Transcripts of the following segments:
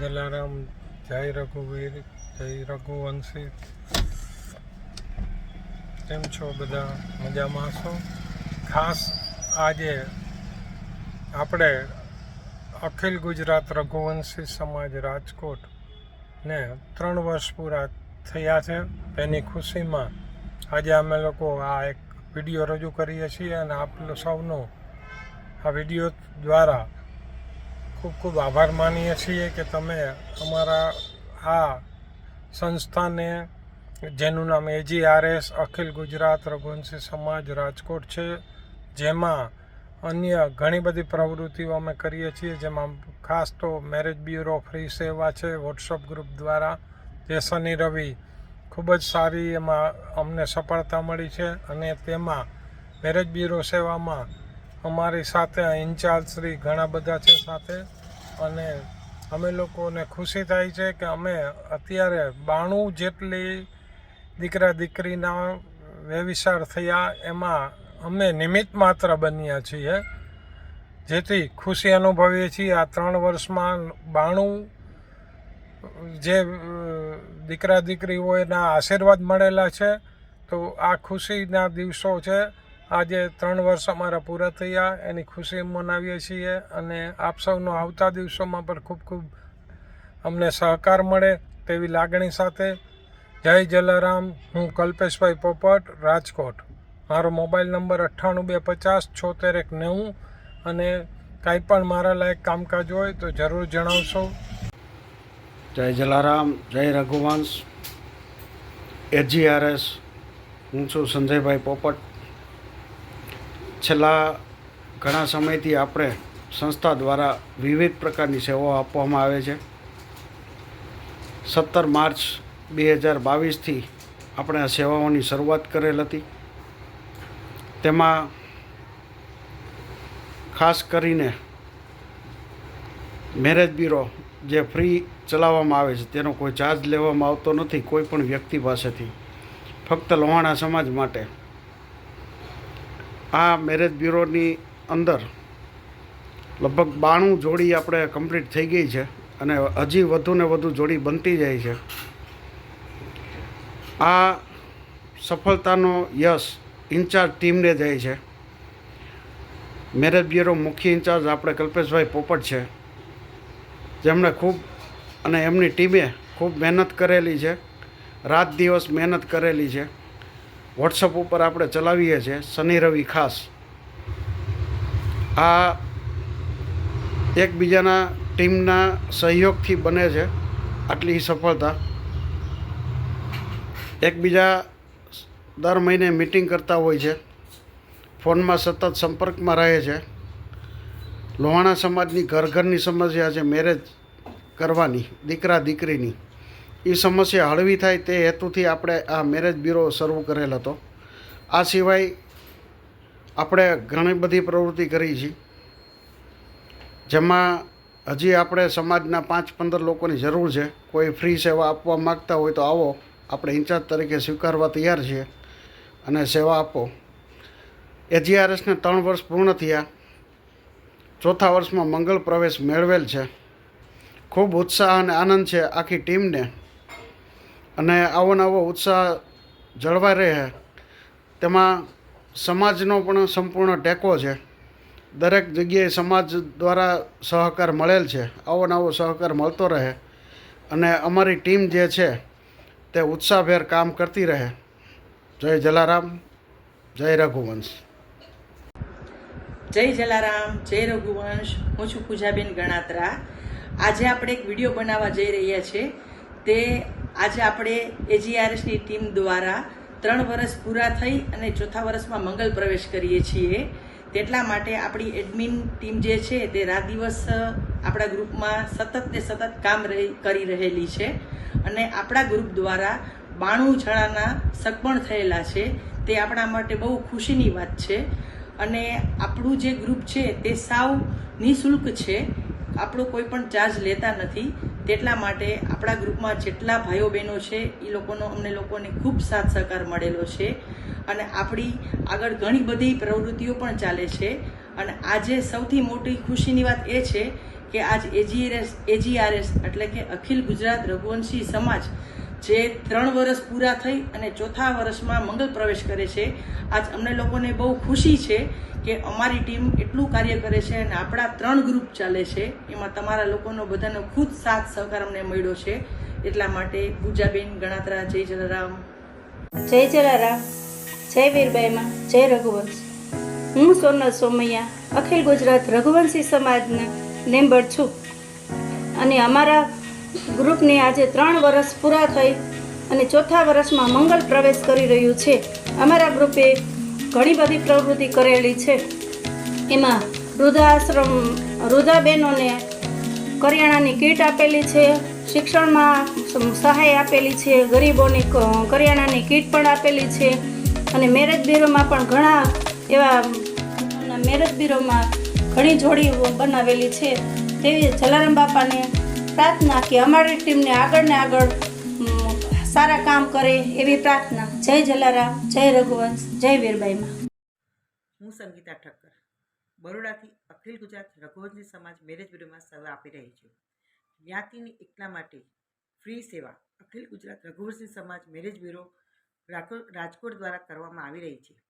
જલારામ, જય રઘુવીર, જય રઘુવંશી. કેમ છો બધા? મજામાં છો ખાસ આજે આપણે અખિલ ગુજરાત રઘુવંશી સમાજ રાજકોટ ને ત્રણ વર્ષ પૂરા થયા છે. તેની ખુશીમાં આજે અમે લોકો આ એક વીડિયો રજૂ કરીએ છીએ અને આપ સૌનો આ વીડિયો દ્વારા ખૂબ ખૂબ આભાર માનીએ છીએ કે તમે અમારા આ સંસ્થાને, જેનું નામ એજીઆરએસ અખિલ ગુજરાત રઘુવંશી સમાજ રાજકોટ છે, જેમાં અન્ય ઘણી બધી પ્રવૃત્તિઓ અમે કરીએ છીએ, જેમાં ખાસ તો મેરેજ બ્યુરો, ફ્રી સેવા છે, વોટ્સઅપ ગ્રુપ દ્વારા જે શનિ રવિ ખૂબ જ સારી એમાં અમને સફળતા મળી છે અને તેમાં મેરેજ બ્યુરો સેવામાં અમારી સાથે ઇન્ચાર્જ શ્રી ઘણા બધા છે સાથે. અને અમે લોકોને ખુશી થાય છે કે અમે અત્યારે બાણું જેટલી દીકરા દીકરીના વ્યવિસાર થયા એમાં અમે નિમિત્ત માત્ર બન્યા છીએ. જેથી ખુશી અનુભવીએ છીએ આ ત્રણ વર્ષમાં બાણું જે દીકરા દીકરીઓના આશીર્વાદ મળેલા છે. તો આ ખુશીના દિવસો છે. આજે ત્રણ વર્ષ અમારા પૂરા થયા, એની ખુશી મનાવીએ છીએ અને આપ સૌનો આવતા દિવસોમાં પણ ખૂબ ખૂબ અમને સહકાર મળે તેવી લાગણી સાથે. જય જલારામ, હું કલ્પેશભાઈ પોપટ, રાજકોટ. મારો મોબાઈલ નંબર અઠ્ઠાણું બે પચાસ છોતેર એક નેવું અને કાંઈ પણ મારા લાયક કામકાજ હોય તો જરૂર જણાવશો. જય જલારામ, જય રઘુવંશ. એજીઆરએસ હું છું સંજયભાઈ પોપટ. છેલ્લા ઘણા સમયથી આપણે સંસ્થા દ્વારા વિવિધ પ્રકારની સેવાઓ આપવામાં આવે છે. સત્તર માર્ચ બે હજાર બાવીસથી આપણે આ સેવાઓની શરૂઆત કરેલ હતી. તેમાં ખાસ કરીને મેરેજ બ્યુરો જે ફ્રી ચલાવવામાં આવે છે, તેનો કોઈ ચાર્જ લેવામાં આવતો નથી, કોઈ પણ વ્યક્તિ પાસેથી. ફક્ત લોહાણા સમાજ માટે આ મેરેજ બ્યુરોની અંદર લગભગ બાણું જોડી આપણે કમ્પ્લીટ થઈ ગઈ છે અને હજી વધુ ને વધુ જોડી બનતી જાય છે. આ સફળતાનો યશ ઇન્ચાર્જ ટીમને જાય છે. મેરેજ બ્યુરો મુખ્ય ઇન્ચાર્જ આપણે કલ્પેશભાઈ પોપટ છે. જેમણે ખૂબ અને એમની ટીમે ખૂબ મહેનત કરેલી છે. રાત દિવસ મહેનત કરેલી છે. વોટ્સઅપ ઉપર આપણે ચલાવીએ છીએ, શનિ રવિ ખાસ. આ એકબીજાના ટીમના સહયોગથી બને છે, આટલી સફળતા. એકબીજા દર મહિને મિટિંગ કરતા હોય છે, ફોનમાં સતત સંપર્કમાં રહે છે. લોહાણા સમાજની ઘર ઘરની સમસ્યા છે, મેરેજ કરવાની, દીકરા દીકરીની. એ સમસ્યા હળવી થાય તે હેતુથી આપણે આ મેરેજ બ્યુરો શરૂ કરેલ હતો. આ સિવાય આપણે ઘણી બધી પ્રવૃત્તિ કરી છે. જેમાં હજી આપણે સમાજના પાંચ પંદર લોકોની જરૂર છે. કોઈ ફ્રી સેવા આપવા માગતા હોય તો આવો. આપણે ઇન્ચાર્જ તરીકે સ્વીકારવા તૈયાર છીએ અને સેવા આપો. એજીઆરએસને ત્રણ વર્ષ પૂર્ણ થયા. ચોથા વર્ષમાં મંગળ પ્રવેશ મેળવેલ છે. ખૂબ ઉત્સાહ અને આનંદ છે આખી ટીમને. અને આવો નવો ઉત્સાહ જળવાઈ રહે તેમાં સમાજનો પણ સંપૂર્ણ ટેકો છે. દરેક જગ્યાએ સમાજ દ્વારા સહકાર મળેલ છે. આવો નવો સહકાર મળતો રહે. અને અમારી ટીમ જે છે, તે ઉત્સાહભેર કામ કરતી રહે. જય જલારામ, જય રઘુવંશ. જય જલારામ, જય રઘુવંશ. હું છું પૂજાબેન ગણાત્રા. આજે આપણે એક વીડિયો બનાવવા જઈ રહ્યા છીએ. તે આજે આપણે એજીઆરએસની ટીમ દ્વારા ત્રણ વર્ષ પૂરા થઈ અને ચોથા વર્ષમાં મંગલ પ્રવેશ કરીએ છીએ. તેટલા માટે આપણી એડમિન ટીમ જે છે તે રાત દિવસ આપણા ગ્રુપમાં સતત ને સતત કામ કરી રહેલી છે. અને આપણા ગ્રુપ દ્વારા બાણું જણાના સગપણ થયેલા છે. તે આપણા માટે બહુ ખુશીની વાત છે. અને આપણું જે ગ્રુપ છે તે સાવ નિઃશુલ્ક છે. આપણો કોઈ પણ ચાર્જ લેતા નથી. તેટલા માટે આપણા ગ્રુપમાં જેટલા ભાઈઓ બહેનો છે એ લોકોનો અમને લોકોને ખૂબ સાથ સહકાર મળેલો છે. અને આપણી આગળ ઘણી બધી પ્રવૃત્તિઓ પણ ચાલે છે. અને આજે સૌથી મોટી ખુશીની વાત એ છે કે આજ એજીઆરએસ એજીઆરએસ એટલે કે અખિલ ગુજરાત રઘુવંશી સમાજ જે ત્રણ વર્ષ પૂરા થઈ અને ચોથા વર્ષમાં મંગલ પ્રવેશ કરે છે. આજ અમને લોકોને બહુ ખુશી છે કે અમારી ટીમ એટલું કાર્ય કરે છે અને આપણા ત્રણ ગ્રુપ ચાલે છે. એમાં તમારા લોકોનો બધાનો ખુદ સાથ સહકાર અમને મળ્યો છે. એટલા માટે પૂજાબેન, ગણાત્રા, જય જલારામ. જય જલારામ. જય વીરબાઈમાં જય રઘુવંશ. હું સોનલ સોમૈયા, અખિલ ગુજરાત રઘુવંશી સમાજના મેમ્બર છું. અને અમારા ગ્રુપને આજે ત્રણ વર્ષ પૂરા થઈ અને ચોથા વર્ષમાં મંગલ પ્રવેશ કરી રહ્યું છે. અમારા ગ્રુપે ઘણી બધી પ્રવૃત્તિ કરેલી છે. એમાં વૃદ્ધાશ્રમ, વૃદ્ધાબેનોને કરિયાણાની કીટ આપેલી છે, શિક્ષણમાં સહાય આપેલી છે, ગરીબોની કરિયાણાની કીટ પણ આપેલી છે અને મેરેજ બ્યુરોમાં પણ ઘણા એવા મેરેજ બ્યુરોમાં ઘણી જોડી બનાવેલી છે. તેવી જલારામ બાપાને પ્રાર્થના કે અમારી ટીમને આગળ ને આગળ સારા કામ કરે એવી પ્રાર્થના. જય જલારામ, જય રઘુવંશ, જય વીરબાઈમાં હું સંગીતા ઠક્કર. બરોડાથી અખિલ ગુજરાત રઘુવંશી સમાજ મેરેજ બ્યુરોમાં સેવા આપી રહી છું. જ્ઞાતિની એકતા માટે ફ્રી સેવા અખિલ ગુજરાત રઘુવંશી સમાજ મેરેજ બ્યુરો રાજકોટ દ્વારા કરવામાં આવી રહી છે.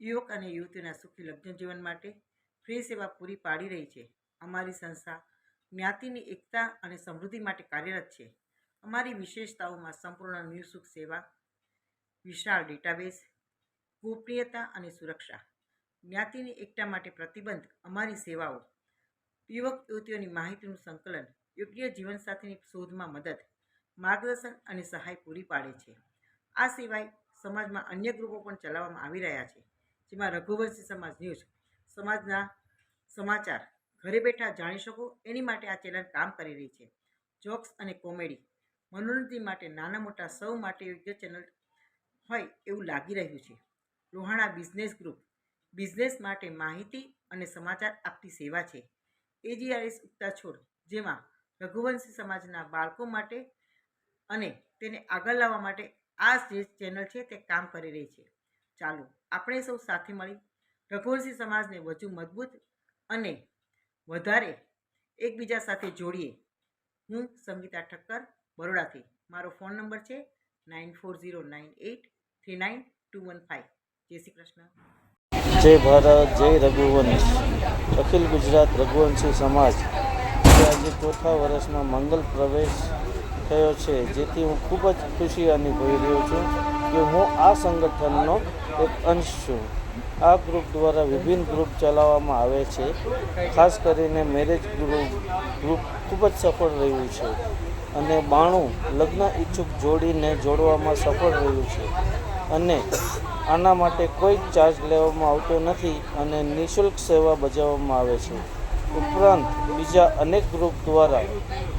યુવક અને યુવતીના સુખી લગ્ન જીવન માટે ફ્રી સેવા પૂરી પાડી રહી છે. અમારી સંસ્થા જ્ઞાતિની એકતા અને સમૃદ્ધિ માટે કાર્યરત છે. અમારી વિશેષતાઓમાં સંપૂર્ણ નિઃશુલ્ક સેવા, વિશાળ ડેટાબેઝ, ગોપનીયતા અને સુરક્ષા. જ્ઞાતિની એકતા માટે પ્રતિબંધ અમારી સેવાઓ, યુવક યુવતીઓની માહિતીનું સંકલન, યોગ્ય જીવનસાથીની શોધમાં મદદ, માર્ગદર્શન અને સહાય પૂરી પાડે છે. આ સિવાય સમાજમાં અન્ય ગ્રુપો પણ ચલાવવામાં આવી રહ્યા છે. જેમાં રઘુવંશી સમાજ ન્યૂઝ, સમાજના સમાચાર ઘરે બેઠા જાણી શકો એની માટે આ ચેનલ કામ કરી રહી છે. જોક્સ અને કોમેડી મનોરંજન માટે નાના મોટા સૌ માટે યોગ્ય ચેનલ હોય એવું લાગી રહ્યું છે. લોહાણા બિઝનેસ ગ્રુપ બિઝનેસ માટે માહિતી અને સમાચાર આપતી સેવા છે. એજીઆરએસ ઉગતા છોડ જેમાં રઘુવંશી સમાજના બાળકો માટે અને તેને આગળ લાવવા માટે આ જે ચેનલ છે તે કામ કરી રહી છે. ચાલો આપણે સૌ સાથે મળી રઘુવંશી સમાજને વધુ મજબૂત અને વધારે એકબીજા સાથે જોડીએ. હું સંગીતા ઠક્કર, બરોડાથી. મારો ફોન નંબર છે nine four zero nine eight three nine two one five. જય શ્રી કૃષ્ણ. જય ભારત, જય રઘુવંશ. અખિલ ગુજરાત રઘુવંશી સમાજ. આજે ચોથા વર્ષમાં મંગલ પ્રવેશ થયો છે, જેથી હું ખૂબ જ ખુશી અનુભવી રહ્યો છું કે હું આ સંગઠનનો એક અંશ છું. આ ગ્રુપ દ્વારા વિભિન્ન ગ્રુપ ચલાવવામાં આવે છે. ખાસ કરીને મેરેજ ગ્રુપ ગ્રુપ ખૂબ જ સફળ રહ્યું છે અને બાણું લગ્ન ઈચ્છુક જોડીને જોડવામાં સફળ રહ્યું છે અને આના માટે કોઈ ચાર્જ લેવામાં આવતો નથી અને નિઃશુલ્ક સેવા બજાવવામાં આવે છે. ઉપરાંત બીજા અનેક ગ્રુપ દ્વારા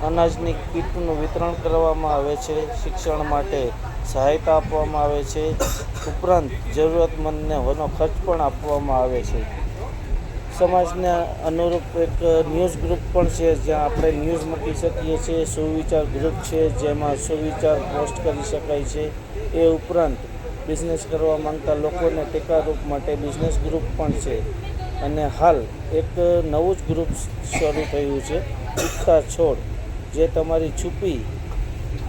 અનાજની કીટનું વિતરણ કરવામાં આવે છે. શિક્ષણ માટે સહાયતા આપવામાં આવે છે. ઉપરાંત જરૂરતમંદને હોનો ખર્ચ પણ આપવામાં આવે છે. સમાજને અનુરૂપ એક ન્યૂઝ ગ્રુપ પણ છે, જ્યાં આપણે ન્યૂઝ મૂકી શકીએ છીએ, સુવિચાર ગ્રુપ છે, જેમાં સુવિચાર પોસ્ટ કરી શકાય છે. એ ઉપરાંત બિઝનેસ કરવા માંગતા લોકોને ટેકારૂપ માટે બિઝનેસ ગ્રુપ પણ છે. અને હાલ એક નવું જ ગ્રુપ શરૂ થયું છે ઉગતા છોડ, જે તમારી છુપી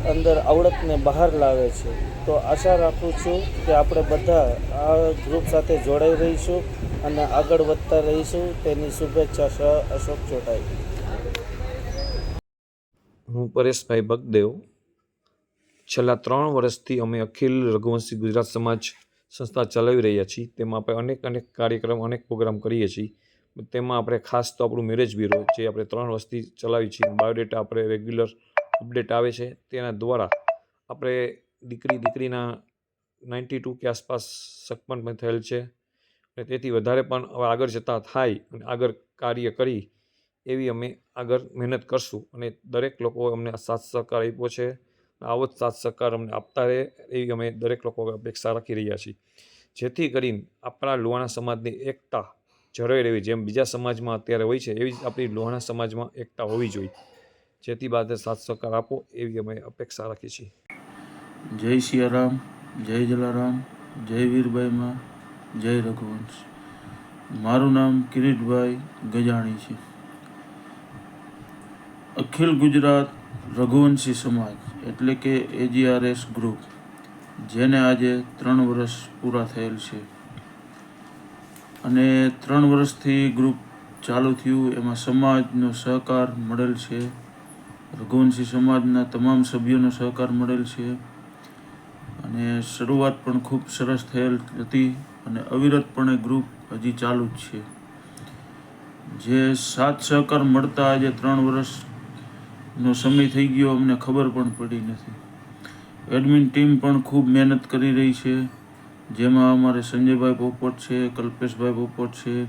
અંદર આવડતને બહાર લાવે છે. તો આશા રાખું છું કે આપણે બધા આ ગ્રુપ સાથે જોડાઈ રહીશું અને આગળ વધતા રહીશું. તેની શુભેચ્છા સહ અશોક ચોટાઈ. હું પરેશભાઈ બગદેવ. છેલ્લા ત્રણ વર્ષથી અમે અખિલ રઘુવંશી ગુજરાત સમાજ સંસ્થા ચલાવી રહ્યા છીએ. તેમાં આપણે અનેક અનેક કાર્યક્રમ, અનેક પ્રોગ્રામ કરીએ છીએ. તેમાં આપણે ખાસ તો આપણું મેરેજ બ્યુરો જે આપણે ત્રણ વર્ષથી ચલાવીએ છીએ. બાયોડેટા આપણે રેગ્યુલર અપડેટ આવે છે. તેના દ્વારા આપણે દીકરી, દીકરીના નાઇન્ટી ટુ કે આસપાસ સગપણ પણ થયેલ છે અને તેથી વધારે પણ હવે આગળ જતાં થાય અને આગળ કાર્ય કરી એવી અમે આગળ મહેનત કરશું અને દરેક લોકો અમને સાથ સહકાર આપ્યો છે. આવો જ સાથ સહકાર અમને આપતા રહે એવી અમે દરેક લોકો અપેક્ષા રાખી રહ્યા છીએ. જેથી કરીને આપણા લોહાણા સમાજની એકતા જળવાઈ રહેવી જેમ બીજા સમાજમાં અત્યારે હોય છે એવી જ આપણી લોહાણા સમાજમાં એકતા હોવી જોઈએ. જેથી બાદ સાથ સહકાર આપો એવી અમે અપેક્ષા રાખીએ છીએ. જય સિયારામ, જય જલારામ, જય વીરબાઈમાં જય રઘુવંશ. મારું નામ કિરીટભાઈ ગજાણી છે. અખિલ ગુજરાત રઘુવંશી સમાજ એટલે કે એજીઆરએસ ગ્રુપ જેને આજે ત્રણ વર્ષ પૂરા થયેલ છે. અને ત્રણ વર્ષથી ગ્રુપ ચાલુ થયું, એમાં સમાજનો સહકાર મળેલ છે. રઘુવંશી સમાજના તમામ સભ્યોનો સહકાર મળેલ છે. અને શરૂઆત પણ ખૂબ સરસ થયેલ હતી અને અવિરતપણે ગ્રુપ હજી ચાલુ જ છે. જે સાથ સહકાર મળતા આજે ત્રણ વર્ષનો સમય થઈ ગયો, અમને ખબર પણ પડી નથી. એડમિન ટીમ પણ ખૂબ મહેનત કરી રહી છે. જેમાં અમારે સંજયભાઈ પોપટ છે, કલ્પેશભાઈ પોપટ છે,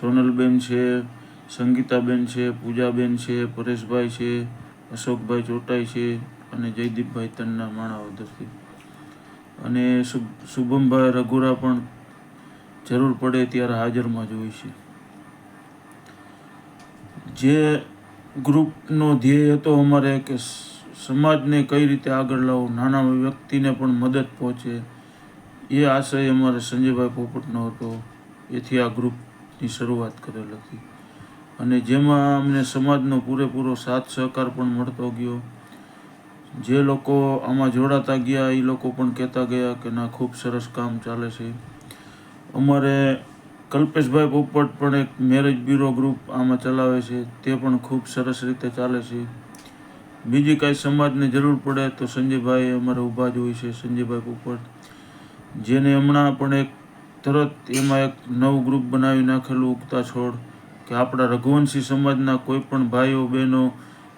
સોનલબેન છે, સંગીતાબેન છે, પૂજાબેન છે, પરેશભાઈ છે, અશોકભાઈ ચોટાઈ છે અને જયદીપભાઈ તન્ના માણાવદરથી અને શુભમભાઈ રઘુરા પણ જરૂર પડે ત્યારે હાજરમાં જ હોય છે. જે ગ્રુપનો ધ્યેય હતો અમારે કે સમાજને કઈ રીતે આગળ લાવો, નાના વ્યક્તિને પણ મદદ પહોંચે, એ આશય અમારે સંજયભાઈ પોપટનો હતો. એથી આ ગ્રુપની શરૂઆત કરેલ હતી. અને જેમાં અમને સમાજનો પૂરેપૂરો સાથ સહકાર પણ મળતો ગયો. જે લોકો આમાં જોડાતા ગયા એ લોકો પણ કહેતા ગયા કે ના, ખૂબ સરસ કામ ચાલે છે. અમારે કલ્પેશભાઈ પોપટ પણ એક મેરેજ બ્યુરો ગ્રુપ આમાં ચલાવે છે. તે પણ ખૂબ સરસ રીતે ચાલે છે. બીજી કાંઈ સમાજને જરૂર પડે તો સંજયભાઈ અમારે ઊભા જ હોય છે, સંજયભાઈ પોપટ. જેને હમણાં પણ એક તરત એમાં એક નવું ગ્રુપ બનાવી નાખેલું ઉગતા છોડ કે આપણા રઘુવંશી સમાજના કોઈ પણ ભાઈઓ, બહેનો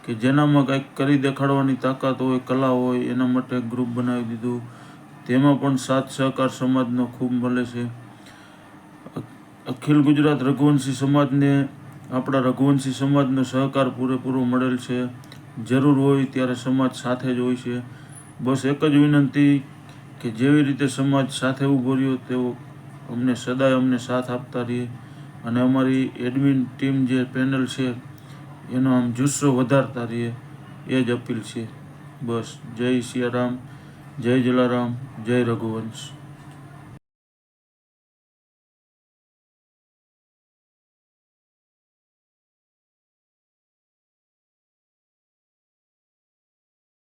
કે જેનામાં કંઈક કરી દેખાડવાની તાકાત હોય, કલા હોય, એના માટે ગ્રુપ બનાવી દીધું. તેમાં પણ સાથ સહકાર સમાજનો ખૂબ મળે છે. અખિલ ગુજરાત રઘુવંશી સમાજને, આપણા રઘુવંશી સમાજનો સહકાર પૂરેપૂરો મળેલ છે. જરૂર હોય ત્યારે સમાજ સાથે જ હોય છે. બસ એક જ વિનંતી કે જેવી રીતે સમાજ સાથે ઊભો રહ્યો તેવો અમને સદાય અમને સાથ આપતા રહીએ. અને અમારી એડમિન ટીમ જે પેનલ છે એનો આમ જુસ્સો વધારતા રહીએ. એ જ અપીલ છે. બસ. જય સિયારામ, જય જલારામ, જય રઘુવંશ.